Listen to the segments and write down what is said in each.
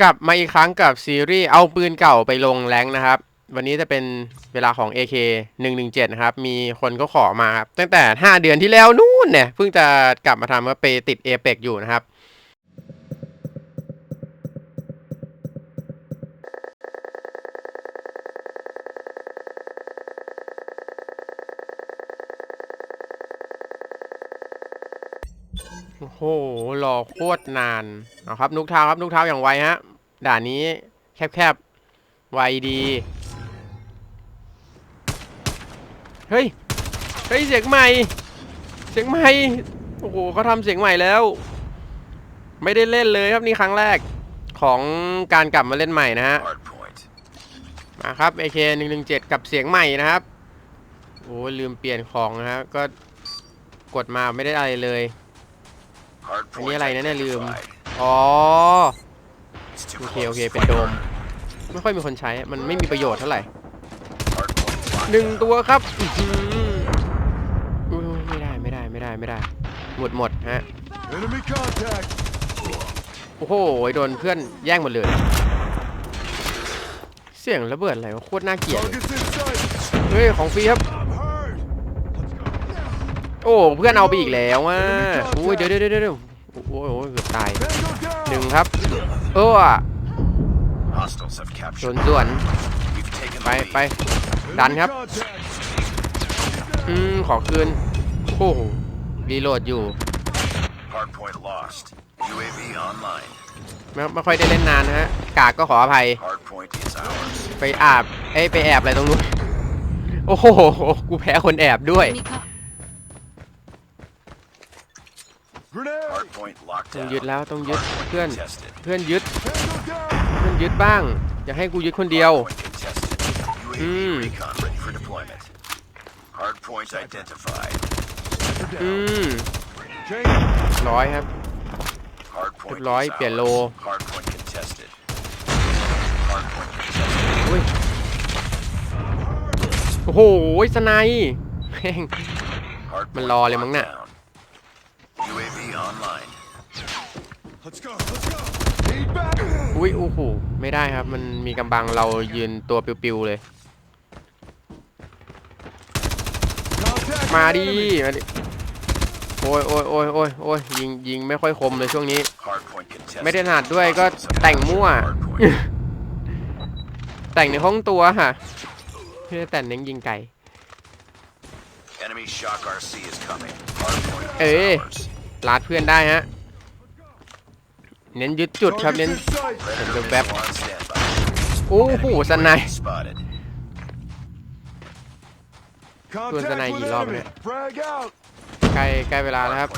กลับมาอีกครั้งกับซีรีส์เอาปืนเก่าไปลงแรงนะครับ วันนี้จะเป็นเวลาของ AK 117 นะครับ มีคนก็ขอมาครับ ตั้งแต่ 5 เดือนที่แล้วนู่นเนี่ยเพิ่งจะกลับมาทำว่าไปติดเอเปกอยู่นะครับ โอ้โหรอโคตรนาน เอาครับ นุกเท้าครับ นุกเท้าอย่างไวฮะ ด่านนี้แคบๆไวดี เฮ้ย เฮ้ย เสียงใหม่ เสียงใหม่ โอ้โหเขาทำเสียงใหม่แล้ว ไม่ได้เล่นเลยครับนี่ครั้งแรกของการกลับมาเล่นใหม่นะฮะ มาครับ AK 117 กับเสียงใหม่นะครับ โอ้ลืมเปลี่ยนของนะฮะ ก็กดมาไม่ได้อะไรเลย อันนี้อะไรนะเนี่ยลืม อ๋อ โอเค close. โอเคเป็นโดม ไม่ค่อยมีคนใช้ มันไม่มีประโยชน์เท่าไหร่ Hard point locked หนึ่ง down. ตัวครับอื้อหืออุ๊ยไม่ได้ไม่ได้ไม่ได้ไม่ได้ หมดหมดฮะ Enemy contact! โอ้โหโดนเพื่อนแย่งหมดเลย เสียงระเบิดอะไรวะโคตรน่าเกลียดเลย Target's in sight! เฮ้ยของฟรีครับ I'm hurt! โอ้เพื่อนเอาไปอีกแล้วอะโอ้ยเดี๋ยวเดี๋ยวเดี๋ยวเดี๋ยว โอ้โหโอ้โหเกือบตาย Tango down! หนึ่งครับเออ Hostiles have สวน captured. ส่วน We've taken ไป the lead. ไปดัน Enemy ครับ contact! อืมขอคืนโอ้โหรีโหลดอยู่ Hard point lost. UAV online. ไม่ไม่ค่อยได้เล่นนานนะฮะกากก็ขออภัย Hard point is ours. ไปอาบเอ้ยไปแอบอะไรตรงนู้นโอ้โหกูแพ้คนแอบด้วย Grenade! Hard point locked ต้อง down. ยึดแล้วต้องยึด Hard point เพื่อน contested. เพื่อนยึด Tango down! เพื่อนยึดบ้าง อย่าให้กูยึดคนเดียว Hard point contested. UAV Hmm. recon ready for deployment. Hard point identified. อืม Change! ร้อยครับ Hard point เรียบร้อย is เปลี่ยนโล ours. Hard point contested. Hard point contested. อุ้ยโอ้โหสไนป์แม่ง Hard มัน point รอเลยมั้งน่ะ อุ้ยโอ้โหไม่ได้ครับ มันมีกำบังเรายืนตัวปิวๆเลย Contact! มา with ดิ enemy. มาดิโอ้ยโอ้ยโอ้ยโอ้ยโอ้ยยิงยิงไม่ค่อยคมเลยช่วงนี้ Hard point contested. ไม่ได้ถนัดด้วยก็ Hostiles have แต่งมั่ว captured hard point. แต่งในห้องตัวค่ะเพื่อแต่งเน้นยิงไก่ Enemy shock RC is coming. Hard point is Eh. ours. ลาดเพื่อนได้ฮะ เน้นยึดจุดครับเน้นเห็นแบบโอ้โหสนายตัวนสนายกี่รอบเนี่ยใกล้ใกล้เวลาแล้วครับ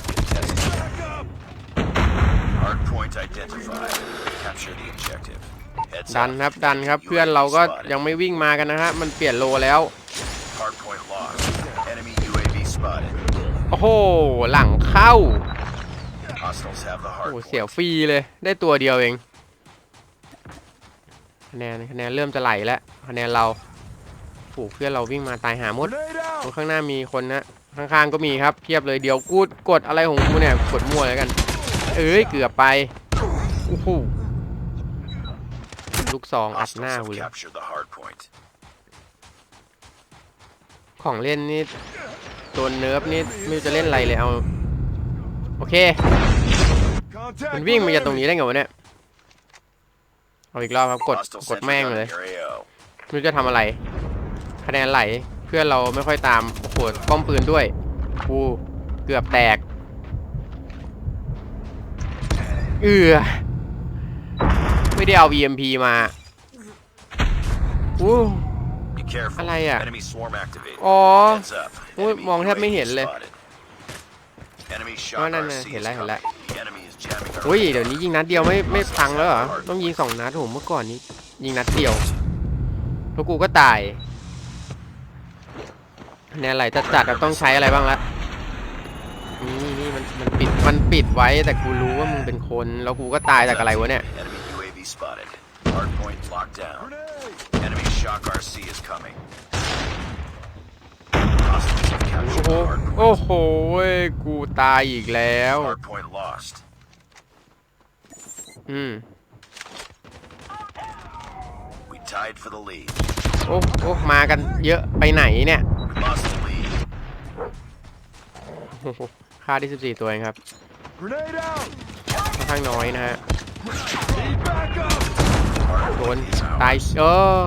ดันครับดันครับเพื่อนเราก็ยังไม่วิ่งมากันนะฮะมันเปลี่ยนโลแล้วโอ้โหหลังเข้า Hostiles have the โอ้ hard โห point. เสียวฟรีเลย ได้ตัวเดียวเอง คะแนนคะแนนเริ่มจะไหลแล้ว คะแนนเราโอ้โหเพื่อนเราวิ่งมาตายหาหมด Grenade ตรง out! ข้างหน้ามีคนนะ ข้างๆก็มีครับ เพียบเลย เดี๋ยวกูกดอะไรของกูเนี่ย กดมั่วแล้วกัน เอ้ย เกือบไป โอ้โห ลูกซองอัดห Hostiles น้า have กูเลย captured the hard point. ของเล่นนี่ ตัวเนิร์ฟนี่ไม่รู้จะเล่นอะไรเลย เอา โอเค Contact มันวิ่ง with มาจากตรง enemy. นี้ได้ไงวะเนี่ย เอาอีกรอบครับกด Hostile กด sentry แม่ง gun เลย in your AO. ไม่รู้จะทำอะไร คะแนนไหลเพื่อนเราไม่ค่อยตามโอ้โหป้อมปืนด้วยกูเกือบแตกเอือไม่ได้เอา EMP มาอู้ Be careful. อะไรอะ Enemy swarm activated. อ๋อ Heads up. โอ้ย Enemy มองแทบไม่เห็นเลย spotted. Enemy อ๋อ shock นั่นน่ะ RC เห็น is แล้วเห็นแล้ว coming. Enemy is jamming our อุ้ย radar. เดี๋ยวนี้ยิงนัดเดียวไม่ไม่พังแล้วเหรอ ต้องยิงสองนัดโหเมื่อก่อนนี้ ยิงนัดเดียวพวกกูก็ตายคะแนนไหลจัดจัดๆอะต้องใช้อะไรบ้างละนี่นี่มันมันปิดมันปิดไว้แต่กูรู้ว่ามึงเป็นคน แล้วกูก็ตายจากอะไรวะเนี่ย Enemy UAV spotted. Hard point locked down. Grenade! Enemy shock RC is coming. Hostiles have โอ้ captured โห the hard point. โอ้โหเว้ยกูตายอีกแล้ว Hard point lost. อืม tied for the lead. โอ้โอ้มากันเยอะไปไหนเนี่ย We lost the lead. โอ้โหค่าที่ 14 ตัวเองครับ Grenade out! ค่อนข้างน้อยนะฮะ Need backup! โดน Hardpoint is ตาย ours. เออ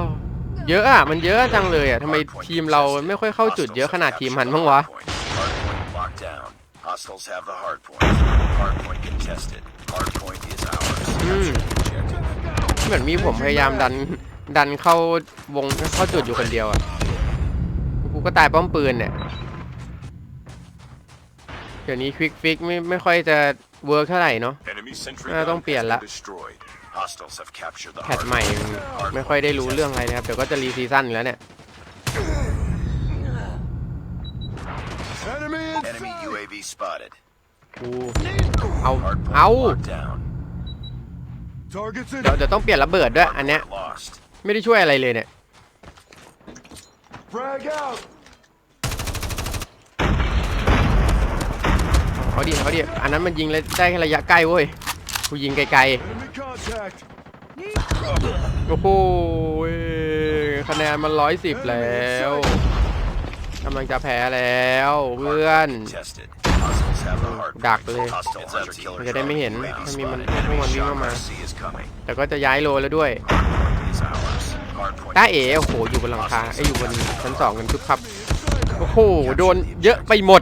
เยอะอะ มันเยอะจังเลยอะทำไมทีมเราไม่ค่อยเข้าจุดเยอะขนาดทีมหันบ้างวะ Hardpoint locked down. Hostiles have the hardpoint. Hardpoint contested. Hardpoint is ours. Hmm. Capture the objective. เหมือนมีผมพยายามดันดันเข้าวงเข้าจุดอยู่คนเดียวอะ กูก็ตายป้อมปืนเนี่ย เดี๋ยวนี้ควิกฟิกไม่ไม่ค่อยจะเวิร์กเท่าไหร่เนาะ Enemy sentry Ah, gun don't be has a been lot. destroyed. Hostiles have captured the แพทใหม่ hardpoint. ไม่ค่อยได้รู้เรื่องอะไรนะครับ เดี๋ยวก็จะรีซีซั่นอยู่แล้วเนี่ย Enemy Enemy inside! UAV spotted. กูเอา Hardpoint เอา locked down. Targets in! เดี๋ยวเดี๋ยวต้องเปลี่ยนระเบิดด้วยอันเนี้ย Hardpoint lost. ไม่ได้ช่วยอะไรเลยเนี่ย Frag out! เขาดิเขาดิอันนั้นมันยิงเลยได้แค่ระยะใกล้เว้ย กูยิงไกล Enemy contact! ๆโอ้โหคะแนนมันร้อยสิบแล้วกำลังจะแพ้แล้วเพื่อน Contested. ดักเลย Hostile hunter killer มันจะได้ไม่เห็น drone UAV ถ้ามีมัน spotted. พวกมัน Enemy วิ่งเข้า shock มา RC is coming. แต่ก็จะย้ายโลแล้วด้วย Hardpoint is ours. Hardpoint ต้าเอ๋โอ้โหอยู่บนหลังคาไอ้ยอยู่บนชั้นสองกันทุกครับโอ้โหโดนเยอะไปหมด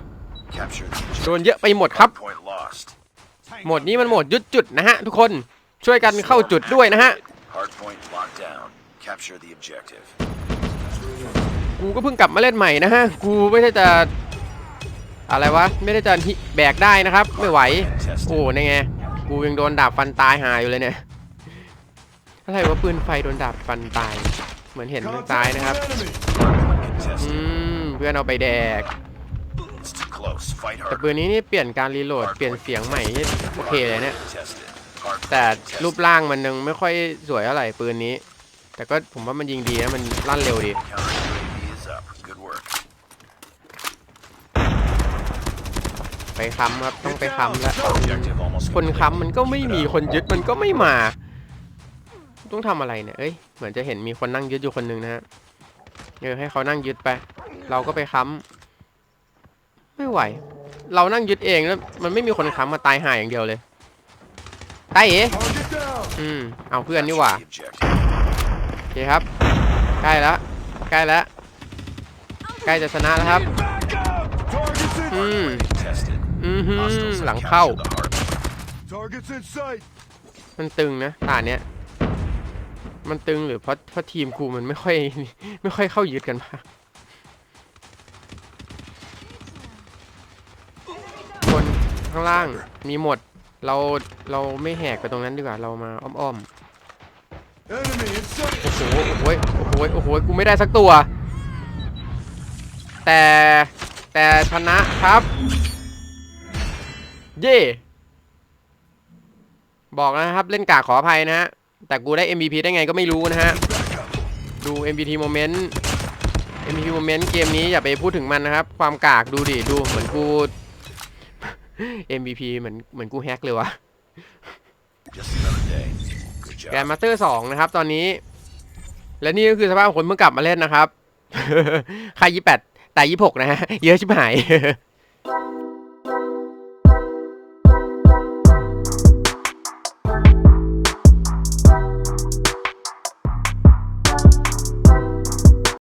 Capture the โด objective. นเยอะไปหมดครับ Hardpoint lost. โหมดนี้มันโหมดยุดจุดนะฮะทุกคนช่วยกันเข้าจุดด้วยนะฮะ Hardpoint locked down. Capture the objective. กูก็เพิ่งกลับมาเล่นใหม่นะฮะ กูไม่ได้จะ อะไรวะ ไม่ได้จะแบกได้นะครับ ไม่ไหว โอ้นี่ไง กูยังโดนดาบฟันตายหายอยู่เลยเนี่ย อะไรวะปืนไฟโดนดาบฟันตาย เหมือนเห็นตายนะครับ อืม เพื่อนเอาไปแดก แต่ปืนนี้นี่เปลี่ยนการรีโหลด เปลี่ยนเสียงใหม่นี่โอเคเลยเนี่ย แต่รูปร่างมันยังไม่ค่อยสวยเท่าไหร่ปืนนี้ แต่ก็ผมว่ามันยิงดีนะ มันลั่นเร็วดี ไปค้ำครับต้องไปค้ำแล้วคนค้ำมันก็ไม่มีคนยึดมันก็ไม่มา ต้องทำอะไรเนี่ยเอ้ยเหมือนจะเห็นมีคนนั่งยึดอยู่คนหนึ่งนะฮะเออให้เขานั่งยึดไป เราก็ไปค้ำไม่ไหว เรานั่งยึดเองแล้ว มันไม่มีคนค้ำมาตายห่าอย่างเดียวเลยตายเอ๋อืมเอาเพื่อนนี่หว่าโอเคครับ ใกล้แล้วใกล้แล้วใกล้จะชนะแล้วครับ อืม อือหือ Hostiles have หลังเข้า captured the hardpoint. Targets in sight! มันตึงนะตาเนี้ย มันตึงหรือเพราะเพราะทีมกูมันไม่ค่อย ไม่ค่อยเข้ายึดกันมาคนข้างล่างมีหมด เราเราไม่แหกไปตรงนั้นดีกว่า เรามาอ้อม Enemy in sight! ๆโอ้โห โอ้โหโอ้โห โอ้โห กูไม่ได้สักตัว แต่แต่ชนะครับ เย่บอกนะครับ เล่นกากขออภัยนะฮะ แต่กูได้ MVP ได้ไงก็ไม่รู้นะฮะ ดู MVP Moment MVP Moment เกมนี้อย่าไปพูดถึงมันนะครับ ความกากดูดิ ดูเหมือนกู MVP เหมือนเหมือนกูแฮกเลยวะแกนมาสเตอร์สองนะครับ ตอนนี้ และนี่ก็คือสภาพคนเพิ่งกลับมาเล่นนะครับใครยี่แปดแต่ยี่หกนะฮะ เยอะชิบหาย